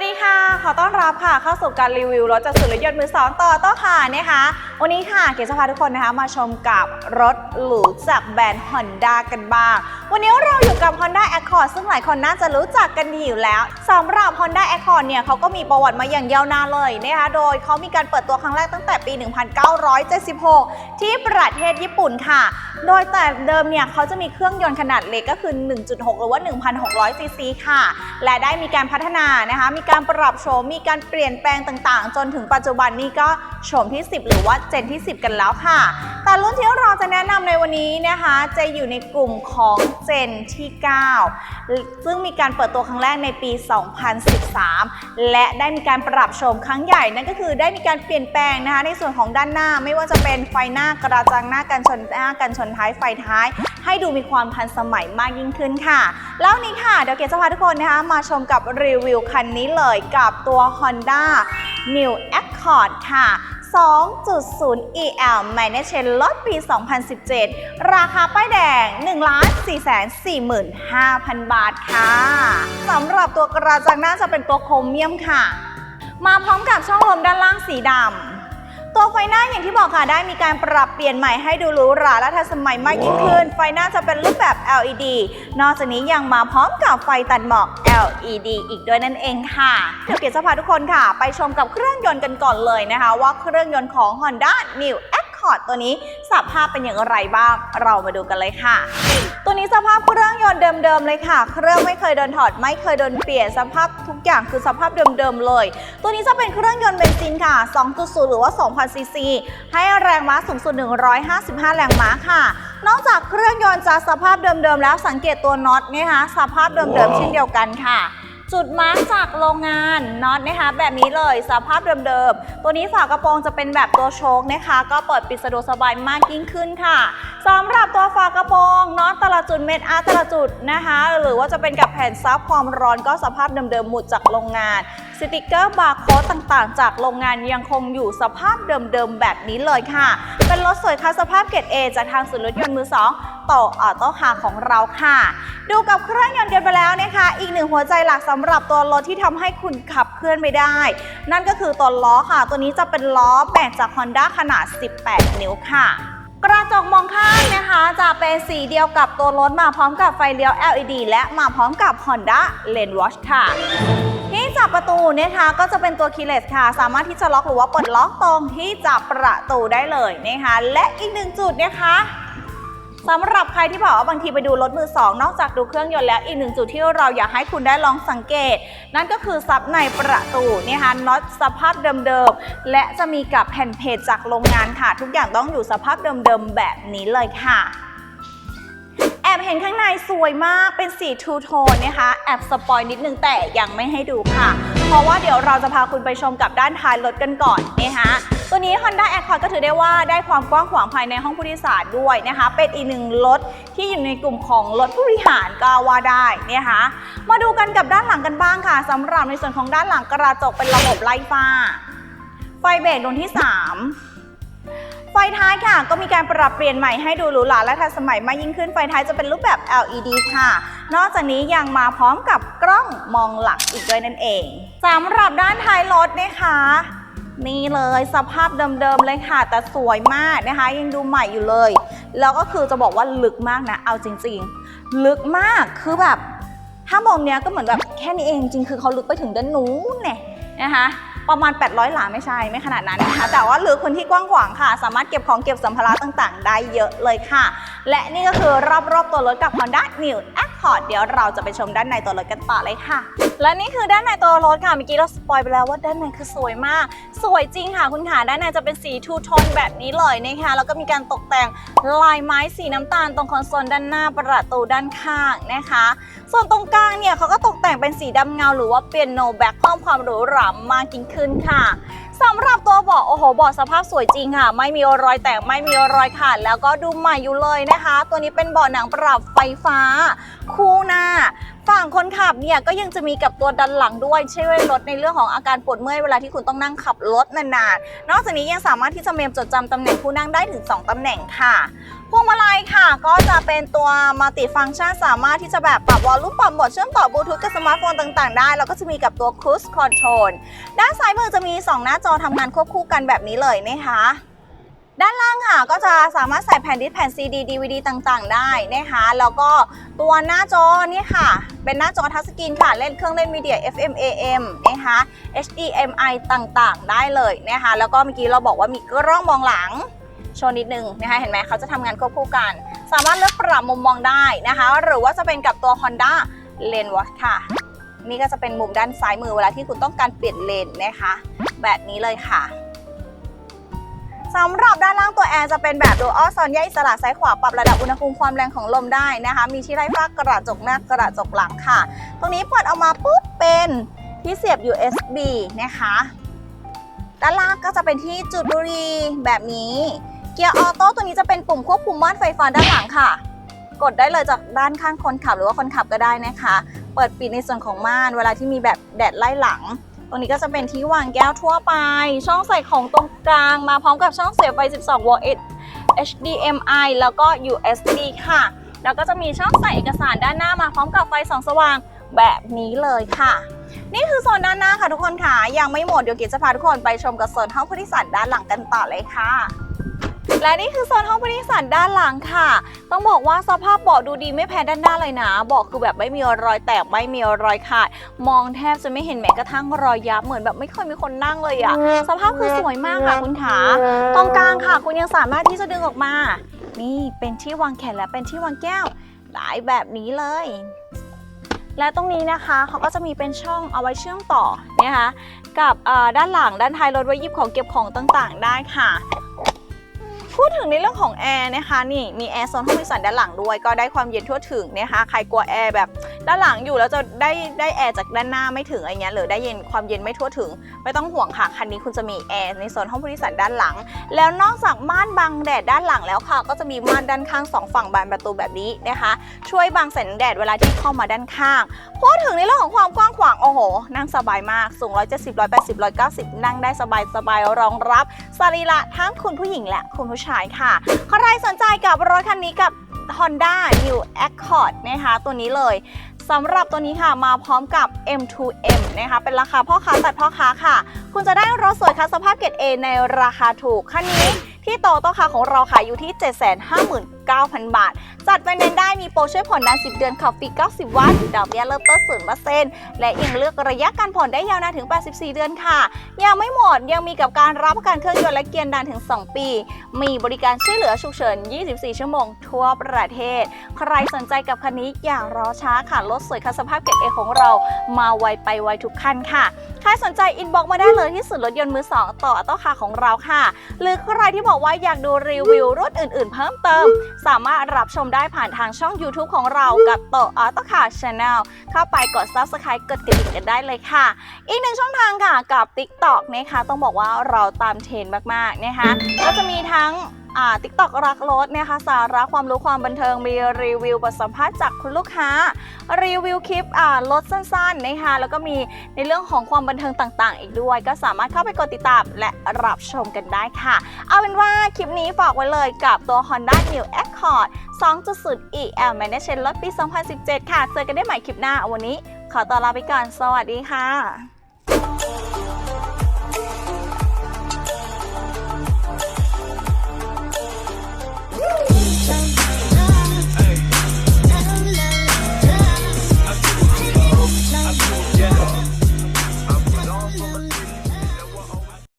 วัสดีค่ะ ขอต้อนรับค่ะ เข้าสู่การรีวิวรถจากศูนย์รถยนต์มือสองต่อต้อค่ะนะคะ วันนี้ค่ะ เก๋จะพาทุกคนนะคะมาชมกับรถหรูจากแบรนด์ Honda กันบ้าง วันนี้เราอยู่กับ Honda Accord ซึ่งหลายคนน่าจะรู้จักกันดีอยู่แล้วสำหรับ Honda Accord เนี่ยเขาก็มีประวัติมาอย่างยาวนานเลยนะคะ โดยเขามีการเปิดตัวครั้งแรกตั้งแต่ปี 1976 ที่ประเทศญี่ปุ่นค่ะ โดยแต่เดิมเนี่ยเขาจะมีเครื่องยนต์ขนาดเล็กก็คือ 1.6 หรือว่า 1,600ซีซีค่ะ และได้มีการพัฒนานะคะมีการปรับโฉมมีการเปลี่ยนแปลงต่างๆ จนถึงปัจจุบันนี้ก็โฉมที่ 10 หรือว่าเจนที่ 10 กันแล้วค่ะ แต่รุ่นที่เราจะแนะนำในวันนี้นะคะ จะอยู่ในกลุ่มของเจนที่ 9 ซึ่งมีการเปิดตัวครั้งแรกในปี 2013 และได้มีการปรับโฉมครั้งใหญ่นั่นก็คือได้มีการเปลี่ยนแปลงนะคะในส่วนของด้านหน้าไม่ว่าจะเป็นไฟหน้ากระจังหน้ากันชนหน้ากันชนท้ายไฟท้าย ให้ดูมีความทันสมัยมากยิ่งขึ้นค่ะ แล้วนนี้ค่ะเดี๋ยวเกศจะพาทุกคนนะคะมาชมกับรีวิวคันนี้เลยกับตัว Honda New Accord ค่ะ 2.0 EL m a n a g e รถปี 2017 ราคาป้ายแดง 1 4 4 5 0 0 0 บาทค่ะสำหรับตัวกระจังหน้าจะเป็นตัวโครเมียมค่ะ มาพร้อมกับช่องลมด้านล่างสีดำ ตัวไฟหน้าอย่างที่บอกค่ะได้มีการปรับเปลี่ยนใหม่ให้ดูหรูหราและทันสมัยมากยิ่งขึ้น ไฟหน้าจะเป็นรูปแบบ LED นอกจากนี้ยังมาพร้อมกับไฟตัดหมอก LED อีกด้วยนั่นเองค่ะเดี๋ยวเกียรติจะพาทุกคนค่ะ ไปชมกับเครื่องยนต์กันก่อนเลยนะคะ ว่าเครื่องยนต์ของ Honda New Accord ตัวนี้สภาพเป็นอย่างไรบ้าง เรามาดูกันเลยค่ะ ตัวนี้สภาพเครื่องยนต์เดิมๆเลยค่ะ เครื่องไม่เคยโดนถอด ไม่เคยโดนเปลี่ยนสภาพทุกอย่างคือสภาพเดิมๆเลย ตัวนี้จะเป็นเครื่องยนต์เบนซินค่ะ 2.0 หรือว่า 2,000 ซีซี ให้แรงม้าสูงสุด 155 แรงม้าค่ะ นอกจากเครื่องยนต์จะสภาพเดิมๆแล้วสังเกตตัวน็อตนะคะสภาพเดิมๆเช่นเดียวกันค่ะ จุดมาร์กจากโรงงานน็อตนะคะ แบบนี้เลยสภาพเดิมๆ ตัวนี้ฝากระโปรงจะเป็นแบบตัวโชคนะคะ ก็เปิดปิดสะดวกสบายมากยิ่งขึ้นค่ะสำหรับตัวฝากระโปรงน็อตแต่ละจุดเม็ดอาร์ตแต่ละจุดนะคะ หรือว่าจะเป็นกับแผ่นซับความร้อนก็สภาพเดิมๆหมุดจากโรงงานสติกเกอร์บาร์โค้ดต่างๆ จากโรงงานยังคงอยู่สภาพเดิมๆ แบบนี้เลยค่ะ เป็นรถสวยค่ะสภาพเกรด A จากทางศูนย์รถยนต์มือสอง ต่อออโต้คาของเราค่ะ ดูกับเครื่องยนต์กันไปแล้วนะคะ อีกหนึ่งหัวใจหลักสำหรับตัวรถที่ทำให้คุณขับเคลื่อนไม่ได้ นั่นก็คือตัวล้อค่ะ ตัวนี้จะเป็นล้อแบ่งจาก Honda ขนาด 18 นิ้วค่ะกระจกมองข้างนะคะ จะเป็นสีเดียวกับตัวรถมาพร้อมกับไฟเลี้ยว LED และมาพร้อมกับ Honda Lane Watch ค่ะ ที่จับประตูนะคะก็จะเป็นตัว keyless ค่ะ สามารถที่จะล็อกหรือว่าเปิดล็อกตรงที่จับประตูได้เลยนะคะ และอีกหนึ่งจุดนะคะ สำหรับใครที่บอกว่าบางทีไปดูรถมือสองนอกจากดูเครื่องยนต์แล้วอีกหนึ่งจุดที่เราอยากให้คุณได้ลองสังเกต นั่นก็คือซับในประตูนะคะน็อตสภาพเดิมๆ และจะมีกับแผ่นเพจจากโรงงานค่ะ ทุกอย่างต้องอยู่สภาพเดิมๆ แบบนี้เลยค่ะแอบเห็นข้างในสวยมากเป็นสีทูโทนนะคะ แอบสปอยนิดนึงแต่ยังไม่ให้ดูค่ะ เพราะว่าเดี๋ยวเราจะพาคุณไปชมกับด้านท้ายรถกันก่อนนะคะ ตัวนี้ Honda Accord ก็ถือได้ว่าได้ความกว้างขวางภายในห้องผู้โดยสารด้วยนะคะ เป็นอีกหนึ่งรถที่อยู่ในกลุ่มของรถผู้บริหารก็ว่าได้นะคะมาดูกันกับด้านหลังกันบ้างค่ะสำหรับในส่วนของด้านหลังกระจกเป็นระบบไล่ฟ้า ไฟเบรกดวงที่ 3ไฟท้ายค่ะ ก็มีการปรับเปลี่ยนใหม่ให้ดูหรูหราและทันสมัยมากยิ่งขึ้นไฟท้ายจะเป็นรูปแบบ LED ค่ะ นอกจากนี้ยังมาพร้อมกับกล้องมองหลักอีกด้วยนั่นเองสำหรับด้านท้ายรถนะคะ นี่เลยสภาพเดิมๆเลยค่ะ แต่สวยมากนะคะ ยังดูใหม่อยู่เลย แล้วก็คือจะบอกว่าลึกมากนะ เอาจริงๆ ลึกมากคือแบบถ้ามองเนี้ยก็เหมือนแบบแค่นี้เองจริงคือเขาลึกไปถึงด้านนู้นเนี่ยนะคะประมาณ 800 หลาไม่ใช่ไม่ขนาดนั้นนะคะ แต่ว่าหลือพื้นที่กว้างขวางค่ะ สามารถเก็บของเก็บสัมภาระต่างๆ ได้เยอะเลยค่ะ และนี่ก็คือรอบๆตัวรถกับ Honda New Accord เดี๋ยวเราจะไปชมด้านในตัวรถกันต่อเลยค่ะ และนี่คือด้านในตัวรถค่ะเมื่อกี้เราสปอยไปแล้วว่าด้านในคือสวยมาก สวยจริงค่ะคุณค่ะด้านในจะเป็นสีทูโทนแบบนี้เลยนะคะแล้วก็มีการตกแต่งลายไม้สีน้ำตาลตรงคอนโซลด้านหน้าประตูด้านข้างนะคะ ส่วนตรงกลางเนี่ยเขาก็ตกแต่งเป็นสีดำเงาหรือว่าเปียโนแบ็คเพิ่มความหรูหรามากยิ่งขึ้นค่ะสำหรับตัวเบาะโอ้โหเบาะสภาพสวยจริงค่ะ ไม่มีรอยแตกไม่มีรอยขาดแล้วก็ดูใหม่อยู่เลยนะคะ ตัวนี้เป็นเบาะหนังปรับไฟฟ้า คู่หน้า ฝั่งคนขับเนี่ยก็ยังจะมีกับตัวดันหลังด้วยช่วยลดในเรื่องของอาการปวดเมื่อยเวลาที่คุณต้องนั่งขับรถนานๆ นอกจากนี้ยังสามารถที่จะเมมจดจำตำแหน่งผู้นั่งได้ถึง 2ตำแหน่งค่ะพวงมาลัยค่ะ ก็จะเป็นตัวมัลติฟัง c t ชันสามารถที่จะแบบปรับวอลลุ่มปรับโหมดเชื่อมต่อบลูทูธกับสมาร์ทโฟนต่างๆ ได้ แล้วก็จะมีกับตัว Cruise Control ด้านซ้ายมือจะมี 2 หน้าจอทำงานควบคู่กันแบบนี้เลยนะคะานล่างค่ะก็จะสามารถใส่แผ่นดิสแผ่น CD DVD ต่างๆ ได้นะคะแล้วก็ตัวหน้าจอนี่ค่ะ เป็นหน้าจอทัชสกรีนค่ะเล่นเครื่องเล่นมีเดีย FM AM นะคะ HDMI ต่างๆ ได้เลยนะคะแล้วก็เมื่อกี้เราบอกว่ามีกล้องมองหลังโชว์นิดนึงนะคะเห็นไหมเขาจะทำงานควบคู่กัน สามารถเลือกปรับมุมมองได้นะคะ หรือว่าจะเป็นกับตัว Honda Lane Watch ค่ะ นี่ก็จะเป็นมุมด้านซ้ายมือเวลาที่คุณต้องการเปลี่ยนเลนนะคะ แบบนี้เลยค่ะ สำหรับด้านล่างตัวแอร์จะเป็นแบบดูอัลซอนแยกอิสระซ้ายขวาปรับระดับอุณหภูมิความแรงของลมได้นะคะ มีที่ไร้ฟ้ากระจกหน้ากระจกหลังค่ะ ตรงนี้เปิดออกมาปุ๊บเป็นที่เสียบ USB นะคะ ด้านล่างก็จะเป็นที่จุดบุหรี่แบบนี้ เกียร์ออโต้ตัวนี้จะเป็นปุ่มควบคุมม่านไฟฟ้าด้านหลังค่ะ กดได้เลยจากด้านข้างคนขับหรือว่าคนขับก็ได้นะคะ เปิดปิดในส่วนของม่านเวลาที่มีแบบแดดไล่หลัง ตรงนี้ก็จะเป็นที่วางแก้วทั่วไป ช่องใส่ของตรงกลางมาพร้อมกับช่องเสียบไฟ 12 โวลต์ HDMI แล้วก็ USB ค่ะ แล้วก็จะมีช่องใส่เอกสารด้านหน้ามาพร้อมกับไฟส่องสว่างแบบนี้เลยค่ะ นี่คือโซนด้านหน้าค่ะทุกคนค่ะ ยังไม่หมดเดี๋ยวกิจจะพาทุกคนไปชมกับโซนห้องผู้โดยสารด้านหลังกันต่อเลยค่ะ และนี่คือโซนห้องผู้โดยสารด้านหลังค่ะ ต้องบอกว่าสภาพเบาะดูดีไม่แพ้ด้านหน้าเลยนะเบาะคือแบบไม่มีรอยแตกไม่มีรอยขาด มองแทบจะไม่เห็นแม้กระทั่งรอยยับเหมือนแบบไม่เคยมีคนนั่งเลยอะสภาพคือสวยมากค่ะคุณขาตรงกลางค่ะ คุณยังสามารถที่จะดึงออกมา นี่เป็นที่วางแขนและเป็นที่วางแก้วได้แบบนี้เลยและตรงนี้นะคะเขาก็จะมีเป็นช่องเอาไว้เชื่อมต่อนะคะกับด้านหลังด้านท้ายรถไว้หยิบของเก็บของต่างๆ ได้ค่ะ พูดถึงในเรื่องของแอร์นะคะนี่มีแอร์โซนห้องโดยสารด้านหลังด้วย ก็ได้ความเย็นทั่วถึงนะคะใครกลัวแอร์แบบด้านหลังอยู่แล้วจะได้ได้แอร์จากด้านหน้าไม่ถึงอะไรเงี้ยหรือได้เย็นความเย็นไม่ทั่วถึง ไม่ต้องห่วงค่ะคันนี้คุณจะมีแอร์ในโซนห้องโดยสารด้านหลัง แล้วนอกจากม่านบังแดดด้านหลังแล้วค่ะ ก็จะมีม่านด้านข้างสองฝั่งบานประตูแบบนี้นะคะ ช่วยบังแสงแดดเวลาที่เข้ามาด้านข้างพูดถึงในเรื่องของความกว้างขวางโอ้โห นั่งสบายมากสูง 170 180 190 นั่งได้สบายสบายรองรับสรีระทั้งคุณผู้หญิงและคุณผู้ชายค่ะ ใครสนใจกับรถคันนี้กับ Honda New Accord นะคะตัวนี้เลยสำหรับตัวนี้ค่ะมาพร้อมกับ M2M นะคะเป็นราคาพ่อค้าตัดพ่อค้าค่ะ คุณจะได้รถสวยคัสภาพเกรด A ในราคาถูกคันนี้ที่โตโต้คาของเราค่ะอยู่ที่ 7 5 0 0 0 9,000 บาท จัดไฟแนนซ์ได้มีโปรช่วยผ่อนนาน 10 เดือนขับฟรี 90 วันดอกเบี้ยเริ่มต้น0%และยังเลือกระยะการผ่อนได้ยาวนานถึง 84 เดือนค่ะ ยังไม่หมดยังมีกับการรับประกันเครื่องยนต์และเกียร์นานถึง 2 ปี มีบริการช่วยเหลือฉุกเฉิน 24 ชั่วโมงทั่วประเทศ ใครสนใจกับคันนี้อย่ารอช้าค่ะรถสวยคันสภาพเกรดเอของเรามาไวไปไวทุกคันค่ะใครสนใจอินบ็อกมาได้เลยที่ศูนย์รถยนต์มือสองต่อต้อคาของเราค่ะ หรือใครที่บอกว่าอยากดูรีวิวรถอื่นๆ เพิ่มเติมสามารถรับชมได้ผ่านทางช่อง YouTube ของเรากับโตอัตคาชาแนลเข้าไปกด Subscribe กดกระดิ่งกันได้เลยค่ะ อีกหนึ่งช่องทางค่ะกับ TikTok นะคะต้องบอกว่าเราตามเทรนด์มากๆนะคะก็จะมีทั้ง อ่า TikTok รักรถนะคะสาระความรู้ความบันเทิงมีรีวิวบทสัมภาษณ์จากคุณลูกค้า รีวิวคลิปอ่ารถสั้นๆนะคะแล้วก็มีในเรื่องของความบันเทิงต่างๆ อีกด้วย ก็สามารถเข้าไปกดติดตามและรับชมกันได้ค่ะ เอาเป็นว่าคลิปนี้ฝากไว้เลยกับตัว Honda New Accord 2.0 EL Management รถปี 2017 ค่ะ เจอกันได้ใหม่คลิปหน้าวันนี้ ขอตัวลาไปก่อน สวัสดีค่ะ